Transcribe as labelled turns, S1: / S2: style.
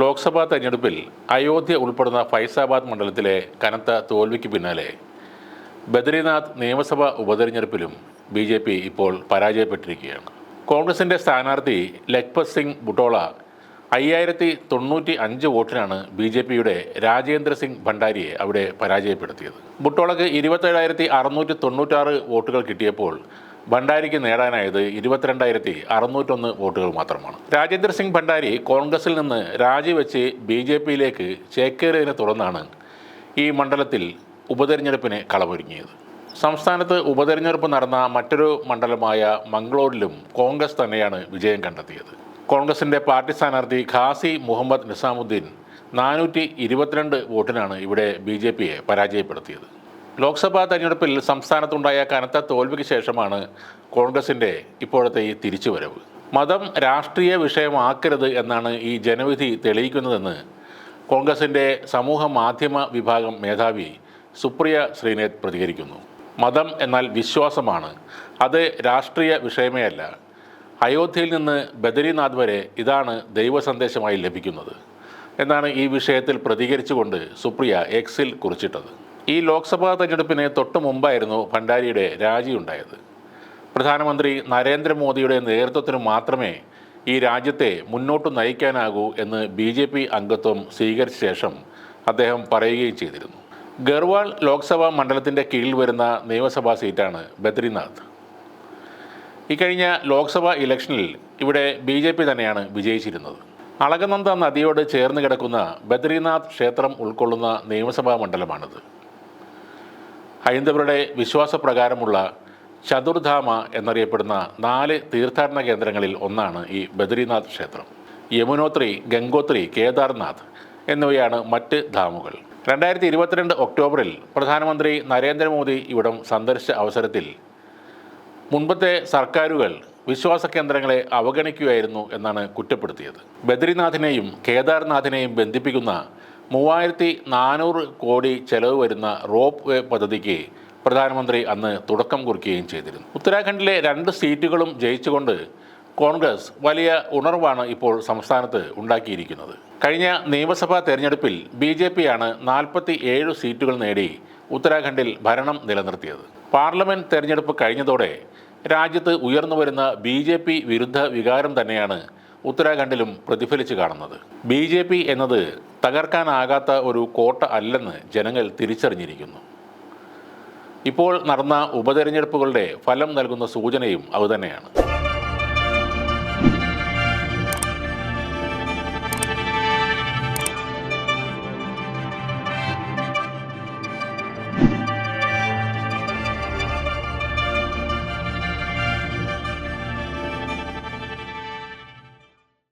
S1: ലോക്സഭാ തെരഞ്ഞെടുപ്പിൽ അയോധ്യ ഉൾപ്പെടുന്ന ഫൈസാബാദ് മണ്ഡലത്തിലെ കനത്ത തോൽവിക്ക് പിന്നാലെ. ബദ്രീനാഥ് നിയമസഭാ ഉപതെരഞ്ഞെടുപ്പിലും ബി ജെ പി ഇപ്പോൾ പരാജയപ്പെട്ടിരിക്കുകയാണ്. കോൺഗ്രസിന്റെ സ്ഥാനാർത്ഥി ലഖ്പത് സിംഗ് ബുട്ടോള അയ്യായിരത്തി തൊണ്ണൂറ്റി അഞ്ച് വോട്ടിനാണ് ബി ജെ പിയുടെ രാജേന്ദ്ര സിംഗ് ഭണ്ഡാരിയെ അവിടെ പരാജയപ്പെടുത്തിയത്. ബുട്ടോളക്ക് ഇരുപത്തേഴായിരത്തി അറുന്നൂറ്റി തൊണ്ണൂറ്റാറ് വോട്ടുകൾ കിട്ടിയപ്പോൾ ഭണ്ഡാരിക്ക് നേടാനായത് ഇരുപത്തിരണ്ടായിരത്തി അറുന്നൂറ്റൊന്ന് വോട്ടുകൾ മാത്രമാണ്. രാജേന്ദ്ര സിംഗ് ഭണ്ഡാരി കോൺഗ്രസിൽ നിന്ന് രാജിവെച്ച് ബി ജെ പിയിലേക്ക് ചേക്കേറിയതിനെ തുടർന്നാണ് ഈ മണ്ഡലത്തിൽ ഉപതെരഞ്ഞെടുപ്പിന് കളമൊരുങ്ങിയത്. സംസ്ഥാനത്ത് ഉപതെരഞ്ഞെടുപ്പ് നടന്ന മറ്റൊരു മണ്ഡലമായ മംഗ്ലൂരിലും കോൺഗ്രസ് തന്നെയാണ് വിജയം കണ്ടെത്തിയത്. കോൺഗ്രസിന്റെ പാർട്ടി സ്ഥാനാർത്ഥി ഖാസി മുഹമ്മദ് നിസാമുദ്ദീൻ നാനൂറ്റി ഇരുപത്തിരണ്ട് വോട്ടിനാണ് ഇവിടെ ബി ജെ പിയെ പരാജയപ്പെടുത്തിയത്. ലോക്സഭാ തെരഞ്ഞെടുപ്പിൽ സംസ്ഥാനത്തുണ്ടായ കനത്ത തോൽവിക്ക് ശേഷമാണ് കോൺഗ്രസിന്റെ ഇപ്പോഴത്തെ ഈ തിരിച്ചുവരവ്. മതം രാഷ്ട്രീയ വിഷയമാക്കരുത് എന്നാണ് ഈ ജനവിധി തെളിയിക്കുന്നതെന്ന് കോൺഗ്രസിന്റെ സമൂഹ മാധ്യമ വിഭാഗം മേധാവി സുപ്രിയ ശ്രീനേത് പ്രതികരിക്കുന്നു. മതം എന്നാൽ വിശ്വാസമാണ്. അത് രാഷ്ട്രീയ വിഷയമേ അല്ല അയോധ്യയിൽ നിന്ന് ബദരിനാഥ് വരെ ഇതാണ് ദൈവസന്ദേശമായി ലഭിക്കുന്നത് എന്നാണ് ഈ വിഷയത്തിൽ പ്രതികരിച്ചുകൊണ്ട് സുപ്രിയ എക്സിൽ കുറിച്ചിട്ടത്. ഈ ലോക്സഭാ തെരഞ്ഞെടുപ്പിന് തൊട്ടു മുമ്പായിരുന്നു ഭണ്ഡാരിയുടെ രാജിയുണ്ടായത് പ്രധാനമന്ത്രി നരേന്ദ്രമോദിയുടെ നേതൃത്വത്തിന് മാത്രമേ ഈ രാജ്യത്തെ മുന്നോട്ട് നയിക്കാനാകൂ എന്ന് ബി ജെ പി അംഗത്വം സ്വീകരിച്ച ശേഷം അദ്ദേഹം പറയുകയും ചെയ്തിരുന്നു. ഗർവാൾ ലോക്സഭാ മണ്ഡലത്തിന്റെ കീഴിൽ വരുന്ന നിയമസഭാ സീറ്റാണ് ബദ്രിനാഥ്. ഇക്കഴിഞ്ഞ ലോക്സഭാ ഇലക്ഷനിൽ ഇവിടെ ബി ജെ പി തന്നെയാണ് വിജയിച്ചിരുന്നത്. അളകനന്ദ നദിയോട് ചേർന്ന് കിടക്കുന്ന ബദ്രിനാഥ് ക്ഷേത്രം ഉൾക്കൊള്ളുന്ന നിയമസഭാ മണ്ഡലമാണിത്. ഹൈന്ദവരുടെ വിശ്വാസപ്രകാരമുള്ള ചതുർധാമ എന്നറിയപ്പെടുന്ന നാല് തീർത്ഥാടന കേന്ദ്രങ്ങളിൽ ഒന്നാണ് ഈ ബദ്രിനാഥ് ക്ഷേത്രം. യമുനോത്രി ഗംഗോത്രി കേദാർനാഥ് എന്നിവയാണ് മറ്റ് ധാമുകൾ. രണ്ടായിരത്തി ഇരുപത്തിരണ്ട് ഒക്ടോബറിൽ പ്രധാനമന്ത്രി നരേന്ദ്രമോദി ഇവിടം സന്ദർശിച്ച അവസരത്തിൽ മുൻപത്തെ സർക്കാരുകൾ വിശ്വാസ കേന്ദ്രങ്ങളെ അവഗണിക്കുകയായിരുന്നു എന്നാണ് കുറ്റപ്പെടുത്തിയത്. ബദ്രിനാഥിനെയും കേദാർനാഥിനെയും ബന്ധിപ്പിക്കുന്ന മൂവായിരത്തി നാനൂറ് കോടി ചെലവ് വരുന്ന റോപ്പ് വേ പദ്ധതിക്ക് പ്രധാനമന്ത്രി അന്ന് തുടക്കം കുറിക്കുകയും ചെയ്തിരുന്നു. ഉത്തരാഖണ്ഡിലെ രണ്ട് സീറ്റുകളും ജയിച്ചുകൊണ്ട് കോൺഗ്രസ് വലിയ ഉണർവാണ് ഇപ്പോൾ സംസ്ഥാനത്ത് ഉണ്ടാക്കിയിരിക്കുന്നത്. കഴിഞ്ഞ നിയമസഭാ തെരഞ്ഞെടുപ്പിൽ ബി ജെ പിയാണ് നാൽപ്പത്തി ഏഴ് സീറ്റുകൾ നേടി ഉത്തരാഖണ്ഡിൽ ഭരണം നിലനിർത്തിയത്. പാർലമെന്റ് തെരഞ്ഞെടുപ്പ് കഴിഞ്ഞതോടെ രാജ്യത്ത് ഉയർന്നു വരുന്ന ബി ജെ പി വിരുദ്ധ വികാരം തന്നെയാണ് ഉത്തരാഖണ്ഡിലും പ്രതിഫലിച്ചു കാണുന്നത്. ബി ജെ പി എന്നത് തകർക്കാനാകാത്ത ഒരു കോട്ട അല്ലെന്ന് ജനങ്ങൾ തിരിച്ചറിഞ്ഞിരിക്കുന്നു. ഇപ്പോൾ നടന്ന ഉപതെരഞ്ഞെടുപ്പുകളുടെ ഫലം നൽകുന്ന സൂചനയും അതുതന്നെയാണ്.